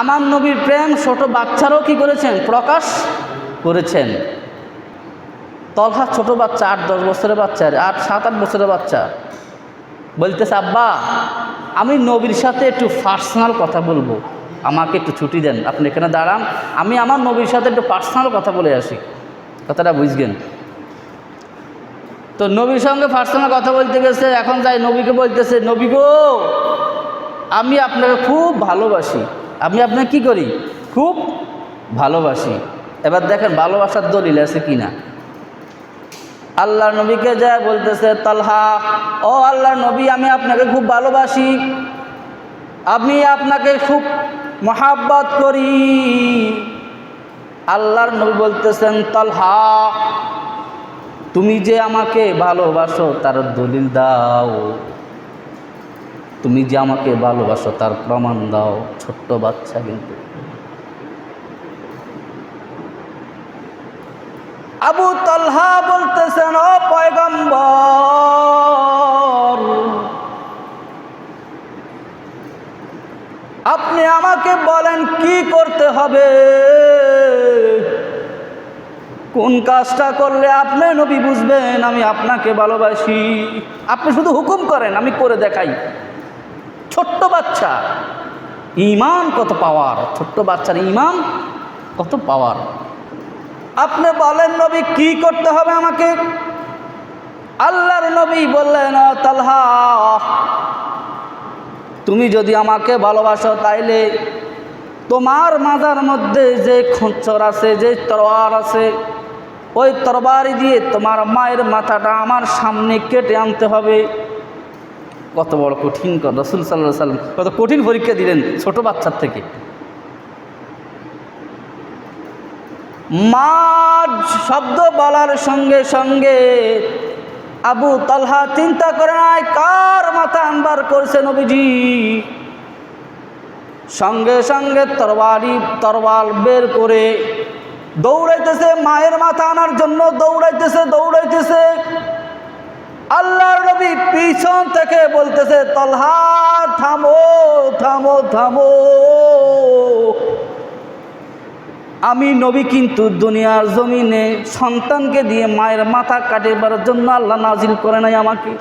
আমার নবীর প্রেম ছোট বাচ্চারও কি করেছেন? প্রকাশ করেছেন। তলহা ছোট বাচ্চা, আট, দশ বছরের বাচ্চা, আট, সাত, আট বছরের বাচ্চা। বলতেছে, আব্বা, আমি নবীর সাথে একটু পার্সোনাল কথা বলব। আমাকে একটু ছুটি দেন। আপনি এখানে দাঁড়ান। আমি আমার নবীর সাথে একটু পার্সোনাল কথা বলে আসি। কথাটা বুঝবেন তো নবীর সঙ্গে পার্সোনাল কথা বলতে গেছে, এখন যাই নবীকে বলতেছে, নবী গো আমি আপনাকে খুব ভালোবাসি। আমি আপনাকে কি করি? খুব ভালোবাসি। এবার দেখেন ভালোবাসার দলিল আছে কি না আল্লাহ নবীকে যা বলতেছে, তালহা, ও আল্লাহ নবী, আমি আপনাকে খুব ভালোবাসি। আমি আপনাকে খুব মহাব্বত করি। আল্লাহর নবী বলতেছেন, তালহা, তুমি যে আমাকে ভালোবাসো, তার দলিল দাও। তুমি যে আমাকে ভালোবাসো, তার প্রমাণ দাও, ছোট্ট বাচ্চা কিন্তু। আবু তলহা বলতেছেন, ও পয়গম্বর, আপনি আমাকে বলেন কি করতে হবে? কোন কাজটা করলে আপনি নবী বুঝবেন? আমি আপনাকে ভালোবাসি। আপনি শুধু হুকুম করেন, আমি করে দেখাই। ছোট্ট বাচ্চা। ইমান কত পাওয়ার? ছোট্ট বাচ্চার ইমান কত পাওয়ার? আপনি বলেন, নবী, কি করতে হবে আমাকে? আল্লাহর নবী বললেন তালহা, তুমি যদি আমাকে ভালোবাসো তাইলে তোমার মাজার মধ্যে যে খঞ্চর আছে, যে তরোয়ার আছে, ওই তরবারি দিয়ে তোমার মায়ের মাথাটা আমার সামনে কেটে আনতে হবে। কত বড় কঠিন রসুল সাল্লাহ সাল্লাম কত কঠিন পরীক্ষা দিলেন ছোট বাচ্চার থেকে। মা শব্দ বলার সঙ্গে সঙ্গে আবু তালহা চিন্তা করে নাই, কার মাথা আনবার করছে নবীজি? সঙ্গে সঙ্গে তরবারি তরবাল বের করে দৌড়াইতেছে, মায়ের মাথা আনার জন্য দৌড়াইতেছে দৌড়াইতেছে। আল্লাহর নবী পিছন থেকে বলতেছে, তলহা, থামো থামো থামো। আমি নবী কিন্তু দুনিয়ার জমিনে সন্তানকে দিয়ে মায়ের মাথা কাটিবার জন্য আল্লাহ নাজিল করে নাই আমাকে।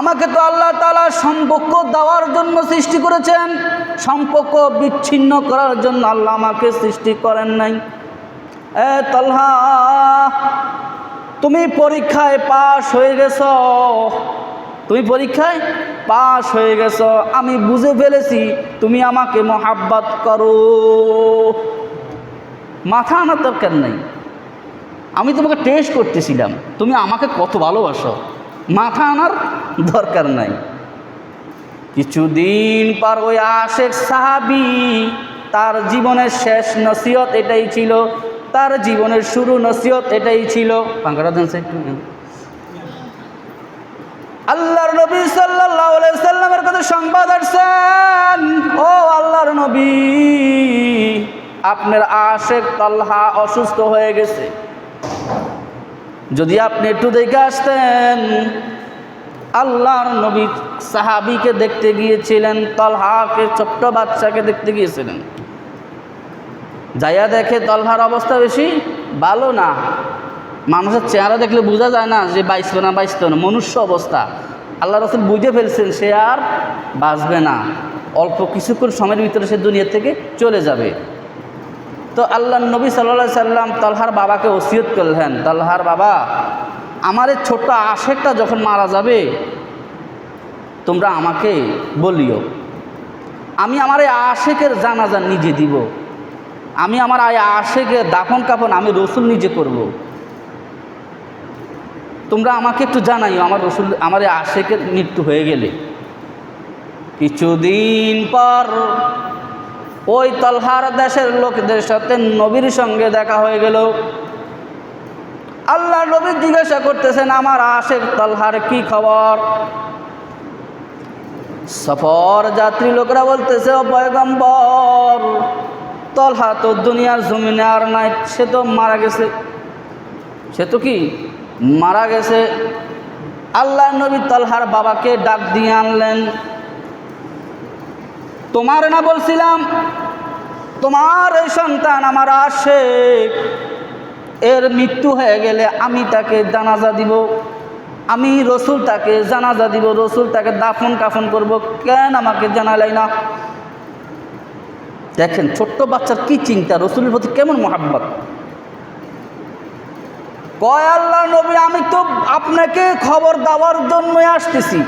আমাকে তো আল্লাহ তালা সম্পর্ক দেওয়ার জন্য সৃষ্টি করেছেন, সম্পর্ক বিচ্ছিন্ন করার জন্য আল্লাহ আমাকে সৃষ্টি করেন নাই। এ তলহা তুমি পরীক্ষায় পাশ হয়ে গেছ। তুমি পরীক্ষায় পাশ হয়ে গেছ। আমি বুঝে ফেলেছি, তুমি আমাকে মহাব্বত করো। মাথা আনার দরকার নেই। আমি তোমাকে টেস্ট করতেছিলাম, তুমি আমাকে কত ভালোবাসো। মাথা আনার দরকার নাই। কিছুদিন পর ওই আশেক সাহাবি তার জীবনের শেষ নসিহত এটাই ছিল তার জীবনের শুরু নসিহত এটাই ছিল। আল্লাহর নবী সাল্লামের কাছে সংবাদ আসছেন, ও আল্লাহর নবী, আপনার আশেক তালহা অসুস্থ হয়ে গেছে। যদি আপনি একটু দেখে আসতেন, আল্লাহর নবী সাহাবিকে দেখতে গিয়েছিলেন, তলহাকে, ছোট্ট বাচ্চাকে দেখতে গিয়েছিলেন। যাইয়া দেখে তলহার অবস্থা বেশি, ভালো না। মানুষের চেহারা দেখলে বোঝা যায় না যে বাইসবে না বাইসতে না, মনুষ্য অবস্থা। আল্লাহ রসুল বুঝে ফেলছেন, সে আর বাঁচবে না। অল্প কিছুক্ষণ সময়ের ভিতরে সে দুনিয়া থেকে চলে যাবে। তো আল্লাহ নবী সাল্লা সাল্লাম তালহার বাবাকে ওসিয়ত করলেন, তালহার বাবা, আমার এই ছোট্ট আশেকটা যখন মারা যাবে, তোমরা আমাকে বলিও। আমি আমার এই আশেকের জানাজা নিজে দিব। আমি আমার এই আশেকের দাফন কাফন আমি রসুল নিজে করব। তোমরা আমাকে একটু জানাইও, আমার রসুল, আমার আশেকের মৃত্যু হয়ে গেলে। কিছুদিন পর ওই তলহার দেশের লোকদের সাথে নবীর সঙ্গে দেখা হয়ে গেল। আল্লাহ নবী জিজ্ঞাসা করতেছেন, আমার আশেক তলহার কি খবর? সফর যাত্রী লোকরা বলতেছে, ও তলহা তো দুনিয়ার জমিনে আর নাই, সে তো মারা গেছে। সে তো কি? মারা গেছে। আল্লাহ নবী তলহার বাবাকে ডাক দিয়ে আনলেন। তোমার না বলছিলাম, তোমার এই সন্তান আমার আসে এর মৃত্যু হয়ে গেলে আমি তাকে জানাজা দিব, আমি রসুল তাকে জানাজা দিব, রসুল তাকে দাফন কাফন করব, কেন আমাকে জানালাই না? দেখেন ছোট্ট বাচ্চার কি চিন্তা? রসুলের প্রতি কেমন মোহাব্বত? কয় আল্লাহ নবী, আমি তো আপনাকে খবর দেওয়ার জন্যই আসতেছি।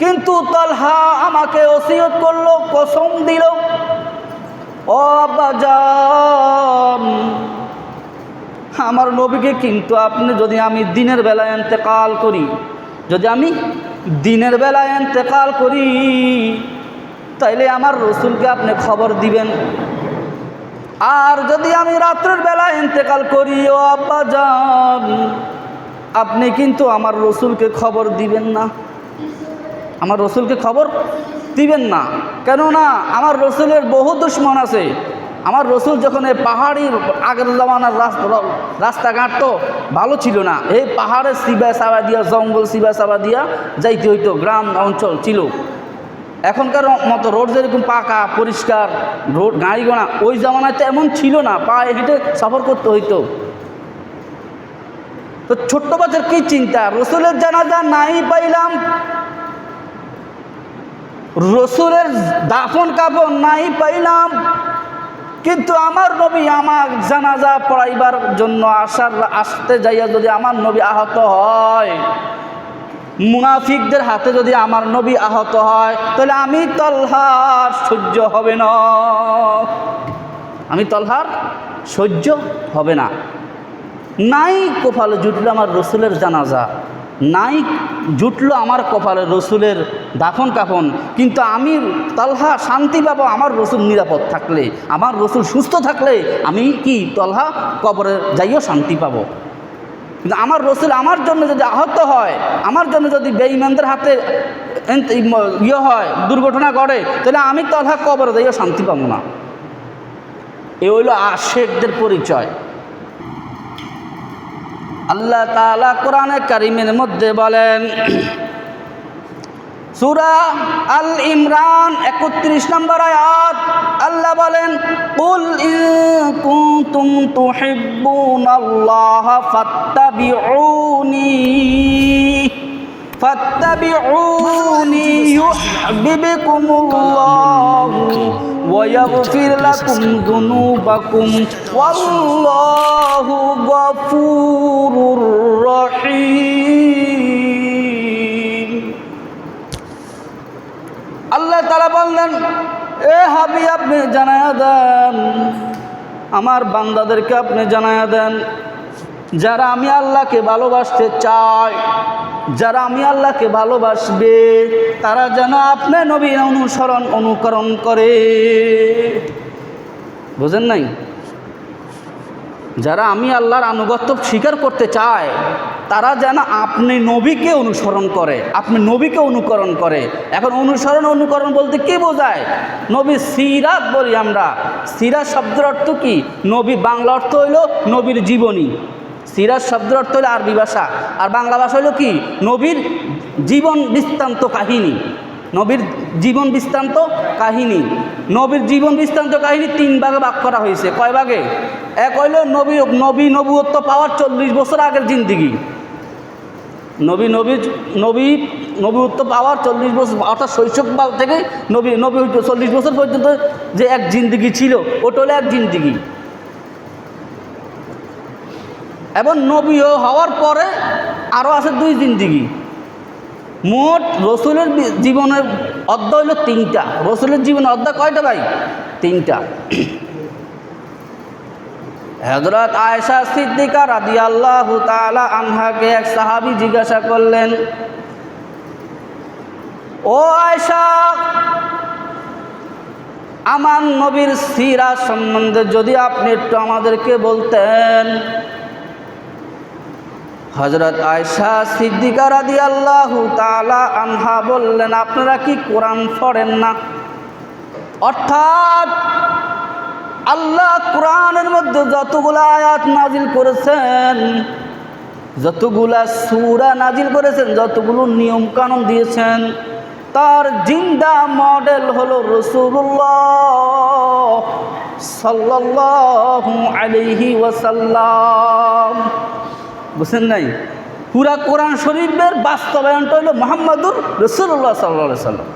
কিন্তু তলহা আমাকে ওসিয়ত করল, কসম দিল। ও আব্বাজান আমার নবীকে কিন্তু আপনি যদি আমি দিনের বেলায় এতেকাল করি, যদি আমি দিনের বেলায় এতেকাল করি তাইলে আমার রসুলকে আপনি খবর দিবেন। আর যদি আমি রাত্রের বেলায় ইন্তেকাল করি, ও আব্বা যান, আপনি কিন্তু আমার রসুলকে খবর দিবেন না। আমার রসুলকে খবর দিবেন না। কেননা আমার রসুলের বহু দুশ্মন আছে। আমার রসুল যখন এই পাহাড়ির আগের জমানার রাস্তা, রাস্তাঘাট তো ভালো ছিল না। এই পাহাড়ের সিবা সাবা দিয়া জঙ্গল সিবা সাবা দিয়া যাইতে হইতো, গ্রাম, অঞ্চল ছিল। এখনকার মতো রোড যেরকম পাকা, পরিষ্কার, রোড গাড়ি গোড়া ওই জামানায় তো এমন ছিল না, পায়ে হেঁটে সফর করতে হইতো। তো ছোট্ট বাচ্চার কী চিন্তা? রসুলের জানাজা নাই পাইলাম। রসুলের দাফন কাপড় নাই পাইলাম। কিন্তু আমার নবী আমার জানাজা পড়াইবার জন্য আসার, আসতে যাইয়া যদি আমার নবী আহত হয় মুনাফিকদের হাতে যদি আমার নবী আহত হয়, তাহলে আমি তলহার সহ্য হবে না। আমি তলহার সহ্য হবে না। নাই কপালে জুটলো আমার রসুলের জানাজা, নাই জুটলো আমার কপালে রসুলের দাফন কাফন, কিন্তু আমি তলহা শান্তি পাবো আমার রসুল নিরাপদ থাকলে, আমার রসুল সুস্থ থাকলে আমি কি তলহা কবরে যাইও শান্তি পাবো? কিন্তু আমার রসুল আমার জন্য যদি আহত হয়, আমার জন্য যদি বেঈমানদের হাতে ইয়ে হয়, দুর্ঘটনা ঘটে, তাহলে আমি তথা কবর যাইও শান্তি পাবো না। এ হইল আশেকদের পরিচয়। আল্লাহ তালা কোরআনে কারিমের মধ্যে বলেন সুরা আল ইমরান একত্রিশ নম্বর আয়াত আল্লাহ বলেন কুল ইন কুনতুম তুহিব্বুনাল্লাহ ফাত্তাবিউনি فاتبعوني يحببكم الله ويغفر لكم ذنوبكم والله غفور رحيم তারা বললেন, এ হাবি আপনি জানায়া দেন। আমার বান্দাদেরকে আপনি জানায়া দেন। যারা আমি আল্লাহকে ভালোবাসতে চাই, যারা আমি আল্লাহকে ভালোবাসবে, তারা যেন আপনি নবী অনুসরণ অনুকরণ করে। বুঝেন নাই? যারা আমি আল্লাহর আনুগত্য স্বীকার করতে চায় তারা যেন আপনি নবীকে অনুসরণ করে, আপনি নবীকে অনুকরণ করে। এখন অনুসরণ অনুকরণ বলতে কি বোঝায়? নবী সিরাত বলি আমরা। সিরাত শব্দের অর্থ কি? নবী বাংলা অর্থ হইল নবীর জীবনী। সিরাজ শব্দের অর্থ হলো আরবি ভাষা। আর বাংলা ভাষা হলো কি? নবীর জীবন বৃত্তান্ত কাহিনী। নবীর জীবন বৃত্তান্ত কাহিনী। নবীর জীবন বৃত্তান্ত কাহিনী তিন ভাগে ভাগ করা হয়েছে। কয় ভাগে? এক হইল নবী নবী নবুয়ত্ব পাওয়ার চল্লিশ বছর আগের জিন্দিগি। নবী নবী নবী নবীত্ব পাওয়ার চল্লিশ বছর, অর্থাৎ শৈশবকাল থেকে নবী নবী চল্লিশ বছর পর্যন্ত যে এক জিন্দিগি ছিল, ওটা হলো এক জিন্দিগি। এবং নবী হওয়ার পরে আরও আছে দুই জিন্দিগি। মোট রসুলের জীবনের অধ্যায় হলো তিনটা। রসুলের জীবনের অধ্যায় কয়টা ভাই? তিনটা। হজরত আয়েশা সিদ্দিকা রাদি আল্লাহ আনহাকে এক সাহাবি জিজ্ঞাসা করলেন, ও আয়েশা, আমার নবীর সিরা সম্বন্ধে যদি আপনি একটু আমাদেরকে বলতেন। হজরত আয়সা সিদ্দিকা রাদি আল্লাহ তালা আনহা বললেন, আপনারা কি কোরআন পড়েন না? অর্থাৎ আল্লাহ কোরআনের মধ্যে যতগুলো আয়াত নাজিল করেছেন, যতগুলা সুরা নাজিল করেছেন, যতগুলো নিয়ম কানুন দিয়েছেন, তার জিন্দা মডেল হলো রসুল্লাহ ওয়াসাল্লাম। বুঝছেন নাই? পুরা কোরআন শরীফের বাস্তবায়নটা হলো মোহাম্মদুর রসুল্লাহ সাল্লাহ সাল্লাম